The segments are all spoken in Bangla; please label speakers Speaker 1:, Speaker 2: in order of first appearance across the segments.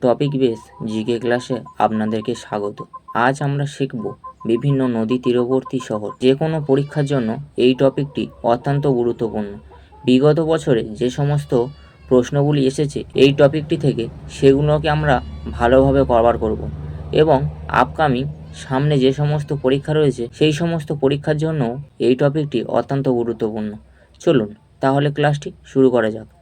Speaker 1: টপিক বেস জিকে ক্লাসে আপনাদেরকে স্বাগত। আজ আমরা শিখব বিভিন্ন নদী তীরবর্তী শহর। যে কোনো পরীক্ষার জন্য এই টপিকটি অত্যন্ত গুরুত্বপূর্ণ। বিগত বছরে যে সমস্ত প্রশ্নগুলি এসেছে, এই টপিকটি থেকে সেগুলোকে আমরা ভালোভাবে কভার করব এবং আপকামিং সামনে যে সমস্ত পরীক্ষা রয়েছে, সেই সমস্ত পরীক্ষার জন্য এই টপিকটি অত্যন্ত গুরুত্বপূর্ণ। চলুন, তাহলে ক্লাসটি শুরু করা যাক।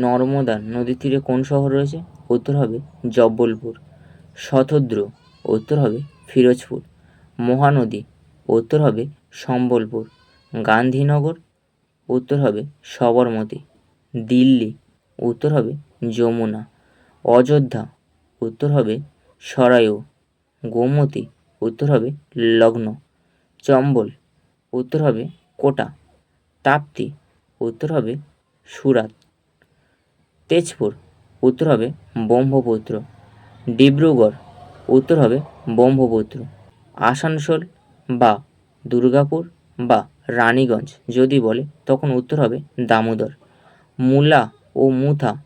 Speaker 1: নর্মদা নদীর তীরে কোন শহর রয়েছে? উত্তর হবে জব্বলপুর। শতদ্র, উত্তর হবে ফিরোজপুর। মহানদী, উত্তর হবে সম্বলপুর। গান্ধীনগর, উত্তর হবে সবরমতী। দিল্লি, উত্তর হবে যমুনা। অযোধ্যা, উত্তর হবে সরায়ু গোমতী, উত্তর হবে লগ্ন। চম্বল, উত্তর হবে কোটা। তাপ্তি, উত্তর হবে সুরাত। তেজপুর, উত্তর হবে ব্রহ্মপুত্র। ডিব্রুগড়, উত্তর হবে ব্রহ্মপুত্র। আসানসোল বা দুর্গাপুর বা রানীগঞ্জ যদি বলে, তখন উত্তর হবে দামোদর। মুলা ও মুথা,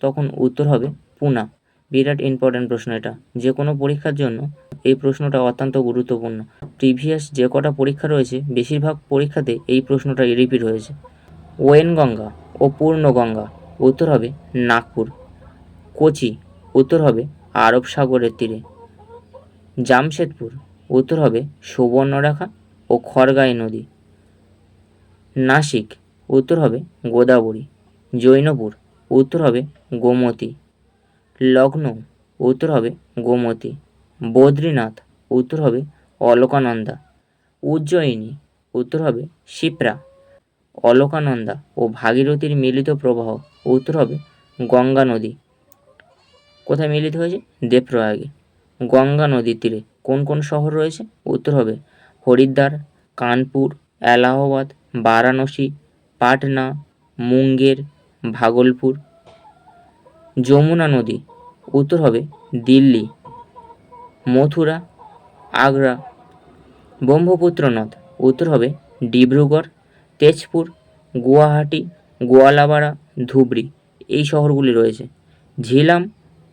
Speaker 1: তখন উত্তর হবে পুনা। বিরাট ইম্পর্ট্যান্ট প্রশ্ন এটা। যে কোনো পরীক্ষার জন্য এই প্রশ্নটা অত্যন্ত গুরুত্বপূর্ণ। প্রিভিয়াস যে কটা পরীক্ষা রয়েছে, বেশিরভাগ পরীক্ষাতে এই প্রশ্নটা রিপিট হয়েছে। ওয়েনগঙ্গা ও পূর্ণগঙ্গা। উত্তর হবে নাগপুর। কোচি, উত্তর হবে আরব সাগরের তীরে। জামশেদপুর, উত্তর হবে সুবর্ণরেখা ও খড়গাই নদী। নাসিক, উত্তর হবে গোদাবরী। জৈনপুর, উত্তর হবে গোমতী। লখনৌ উত্তর হবে গোমতী। বদ্রীনাথ, উত্তর হবে অলকানন্দা। উজ্জয়িনী, উত্তর হবে শিপ্রা। অলকানন্দা ও ভাগীরথীর মিলিত প্রবাহ উত্তর হবে গঙ্গা নদী। কোথায় মিলিত হয়েছে? দেবপ্রয়াগে। গঙ্গা নদীর তীরে কোন কোন শহর রয়েছে? উত্তর হবে হরিদ্বার, কানপুর, এলাহাবাদ, বারাণসী, পাটনা, মুঙ্গের, ভাগলপুর। যমুনা নদী উত্তর হবে দিল্লি, মথুরা, আগ্রা। ব্রহ্মপুত্র নদ উত্তর হবে ডিব্রুগড় তেজপুর, গুয়াহাটি গোয়ালাবাড়া ধুবড়ি এই শহরগুলি রয়েছে। ঝিলাম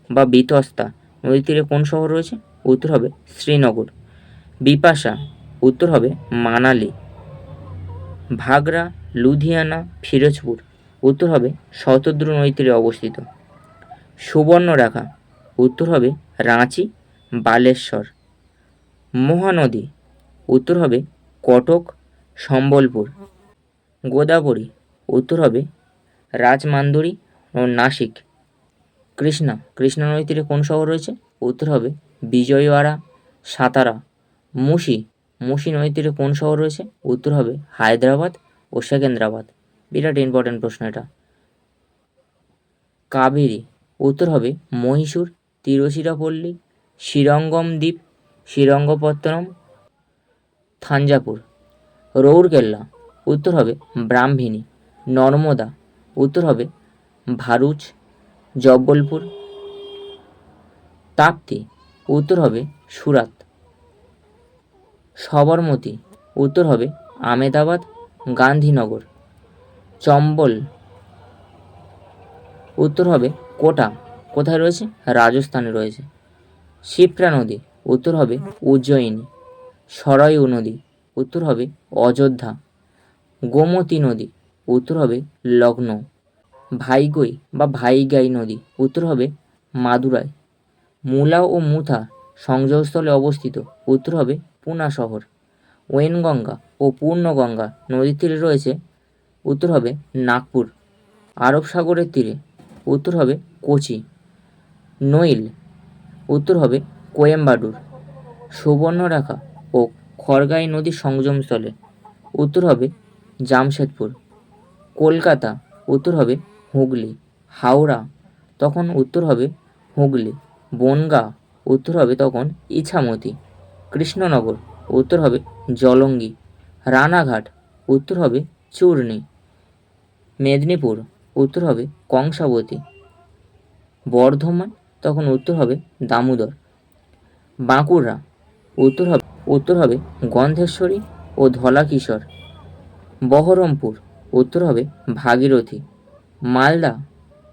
Speaker 1: বা বিতস্তা নদীর তীরে কোন শহর রয়েছে? উত্তর হবে শ্রীনগর। বিপাশা, উত্তর হবে মানালি। ভাগরা, লুধিয়ানা, ফিরোজপুর উত্তর হবে শতদ্রু নদীর তীরে অবস্থিত। সুবর্ণরেখা উত্তর হবে রাঁচি, বালেশ্বর। মহানদী উত্তর হবে কটক, সম্বলপুর। গোদাবরী, উত্তর হবে রাজমান্দুরি ও নাসিক। কৃষ্ণা কৃষ্ণা নদীর তীরে কোন শহর রয়েছে? উত্তর হবে বিজয়ওয়াড়া, সাতারা। মুসি মুসি নদীর তীরে কোন শহর রয়েছে? উত্তর হবে হায়দ্রাবাদ ও সেকেন্দ্রাবাদ। বিরাট ইম্পর্টেন্ট প্রশ্ন এটা। কাবেরী, উত্তর হবে মহীশূর, তিরুচিরাপল্লী শ্রীরঙ্গম দ্বীপ শ্রীরঙ্গপত্তনম, থাঞ্জাপুর। রৌরকেল্লা উত্তর হবে ব্রাহ্মিণী। নর্মদা। উত্তর হবে ভারুচ। জব্বলপুর তাপ্তি। উত্তর হবে সুরাত। সবরমতী। উত্তর হবে আমেদাবাদ, গান্ধীনগর। চম্বল। উত্তর হবে কোটা। কোথায় রয়েছে? রাজস্থানে রয়েছে। শিপ্রা নদী। উত্তর হবে উজ্জয়িনী। সরায়ু নদী। উত্তর হবে অযোধ্যা। গোমতী নদী, উত্তর হবে লগ্ন। ভাইগই বা ভাইগাই নদী, উত্তর হবে মাদুরাই। মুলা ও মুথা সংযোগস্থলে অবস্থিত, উত্তর হবে পুনা শহর। ওয়েনগঙ্গা ও পূর্ণগঙ্গা নদীর তীরে রয়েছে, উত্তর হবে নাগপুর। আরব সাগরের তীরে, উত্তর হবে কোচি। নইল, উত্তর হবে কোয়েম্বাডুর সুবর্ণরেখা ও খড়গাই নদীর সংযমস্থলে, উত্তর হবে জামশেদপুর, কলকাতা, উত্তর হবে হুগলি, হাওড়া, তখন উত্তর হবে হুগলি, বনগাঁ, উত্তর হবে তখন ইছামতি, কৃষ্ণনগর, উত্তর হবে জলঙ্গি, রানাঘাট, উত্তর হবে চূর্ণী, মেদিনীপুর, উত্তর হবে কংসাবতী, বর্ধমান, তখন উত্তর হবে দামোদর, বাঁকুড়া, উত্তর হবে উত্তর হবে গন্ধেশ্বরী ও ধলাকিশোর। বহরমপুর, উত্তর হবে ভাগীরথী। মালদা,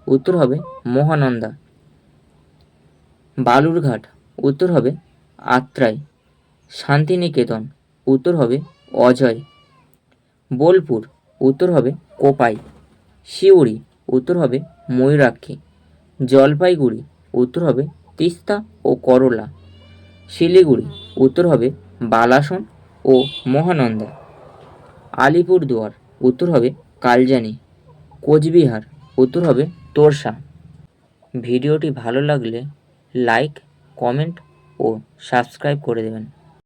Speaker 1: উত্তর হবে মহানন্দা। বালুরঘাট, উত্তর হবে আত্রাই। শান্তিনিকেতন, উত্তর হবে অজয়। বোলপুর, উত্তর হবে কোপাই। শিউরি উত্তর হবে ময়ূরাক্ষী। জলপাইগুড়ি, উত্তর হবে তিস্তা ও করলা। শিলিগুড়ি, উত্তর হবে বালাসন ও মহানন্দা। আলিপুরদুয়ার, উত্তর হবে কালজানি। কোচবিহার, উত্তর হবে তোরসা। ভিডিওটি ভালো লাগলে লাইক কমেন্ট ও সাবস্ক্রাইব করে দেবেন।